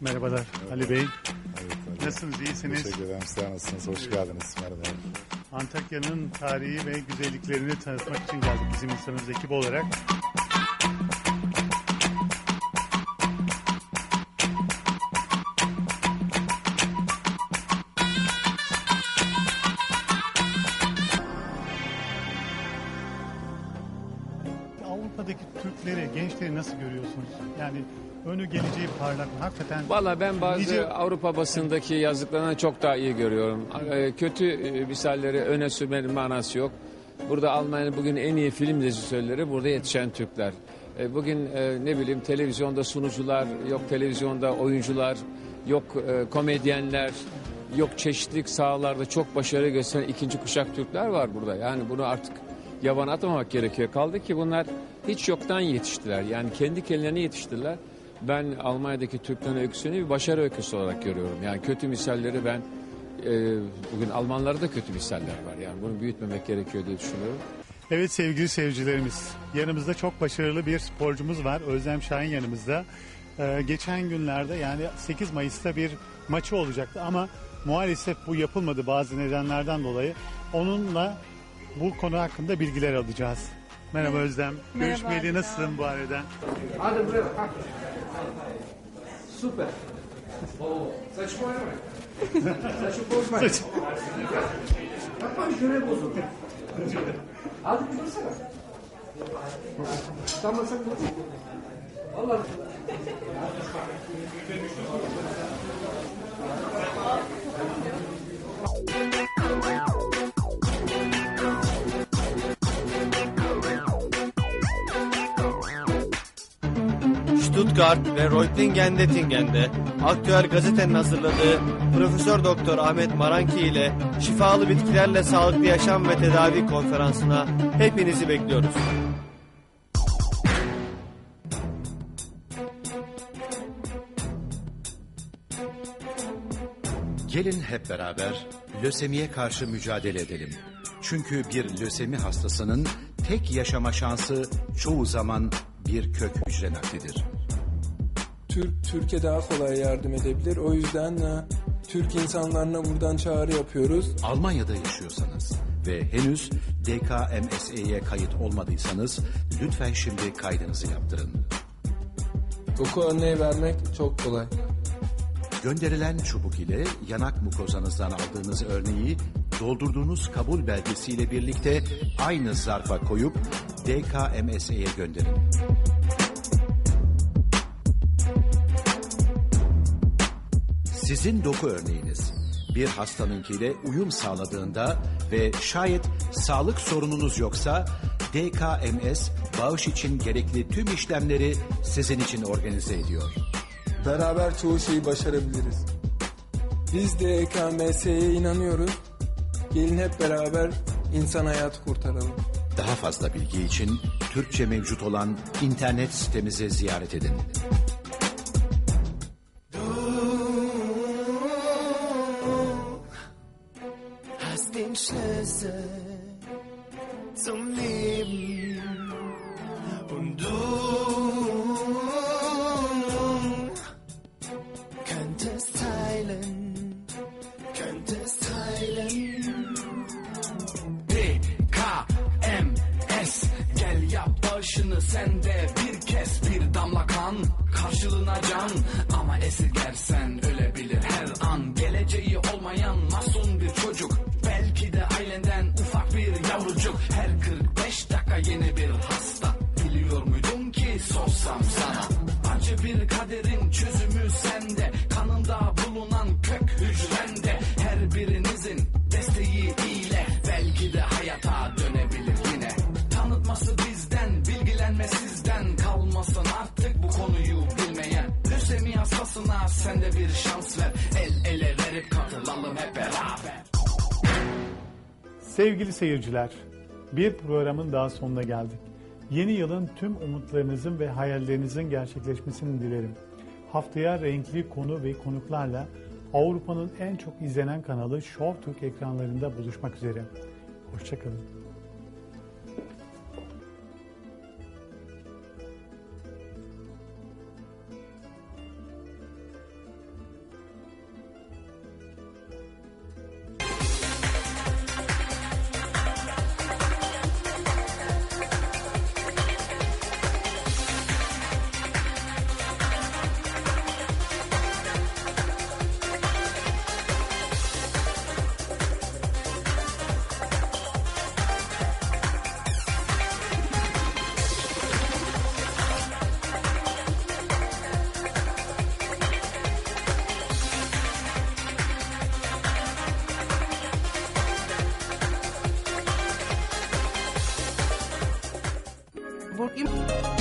Merhabalar Ali Bey. Evet. Nasılsınız? iyisiniz? Teşekkür ederim. Sizler nasılsınız? Hoş geldiniz. Merhaba. Antakya'nın tarihi ve güzelliklerini tanıtmak için geldik bizim insanımız ekip olarak. Avrupa'daki Türkleri, gençleri nasıl görüyorsunuz? Yani önü geleceği parlak. Hakikaten Valla ben bazı Nice- Avrupa basındaki yazdıklarını çok daha iyi görüyorum. Ee, Kötü e, misalleri öne sürmenin manası yok. Burada Almanya'nın bugün en iyi film rejisörleri burada yetişen Türkler. E, Bugün e, ne bileyim televizyonda sunucular, yok televizyonda oyuncular, yok e, komedyenler, yok çeşitli sahalarda çok başarı gösteren ikinci kuşak Türkler var burada. Yani bunu artık yaban atmamak gerekiyor. Kaldı ki bunlar hiç yoktan yetiştiler. Yani kendi kendilerine yetiştiler. Ben Almanya'daki Türklerin öyküsünü bir başarı öyküsü olarak görüyorum. Yani kötü misalleri ben e, bugün Almanlarda da kötü misaller var. Yani bunu büyütmemek gerekiyor diye düşünüyorum. Evet sevgili seyircilerimiz, yanımızda çok başarılı bir sporcumuz var. Özlem Şahin yanımızda. Ee, geçen günlerde yani 8 Mayıs'ta bir maçı olacaktı ama maalesef bu yapılmadı bazı nedenlerden dolayı. Onunla bu konu hakkında bilgiler alacağız. Merhaba Özlem. Merhaba Görüşmeyeli Adnan. nasılsın bu arada? Hadi buraya bak. Süper. Oo, saçma oynama. Saçı bozma. Yapma şöyle bozuldu. Hadi bir dursana. Tamam sen dur. Vallahi. Stuttgart ve Reutlingen-Dettingen'de aktüel gazetenin hazırladığı Profesör Doktor Ahmet Maranki ile şifalı bitkilerle sağlıklı yaşam ve tedavi konferansına hepinizi bekliyoruz. Gelin hep beraber lösemiye karşı mücadele edelim. Çünkü bir lösemi hastasının tek yaşama şansı çoğu zaman bir kök hücre naklidir. Türk Türkiye daha kolay yardım edebilir. O yüzden e, Türk insanlarına buradan çağrı yapıyoruz. Almanya'da yaşıyorsanız ve henüz DKMSE'ye kayıt olmadıysanız lütfen şimdi kaydınızı yaptırın. Doku örneği vermek çok kolay. Gönderilen çubuk ile yanak mukozanızdan aldığınız örneği doldurduğunuz kabul belgesiyle birlikte aynı zarfa koyup DKMSE'ye gönderin. Sizin doku örneğiniz bir hastanınkiyle uyum sağladığında ve şayet sağlık sorununuz yoksa DKMS bağış için gerekli tüm işlemleri sizin için organize ediyor. Beraber çoğu şeyi başarabiliriz. Biz de EKMS'ye inanıyoruz. Gelin hep beraber insan hayatı kurtaralım. Daha fazla bilgi için Türkçe mevcut olan internet sitemizi ziyaret edin. Den Schlüssel zum Leben und du könntest teilen, könntest teilen. DKMS Gel yap başını sen de bir kez. Bir damla kan. Karşılığına can. Ama esirgersen sorsam sana Acı bir kaderin çözümü sende. Kanında bulunan kök hücrende Her birinizin desteği ile Belki de hayata dönebilir yine. Tanıtması bizden, bilgilenme sizden. Kalmasın artık bu konuyu bilmeyen Lösemi hastasına sen de bir şans ver. El ele verip katılalım hep beraber. Sevgili seyirciler, bir programın daha sonuna geldik. Yeni yılın tüm umutlarınızın ve hayallerinizin gerçekleşmesini dilerim. Haftaya renkli konu ve konuklarla Avrupa'nın en çok izlenen kanalı Show Türk ekranlarında buluşmak üzere. Hoşçakalın. 你。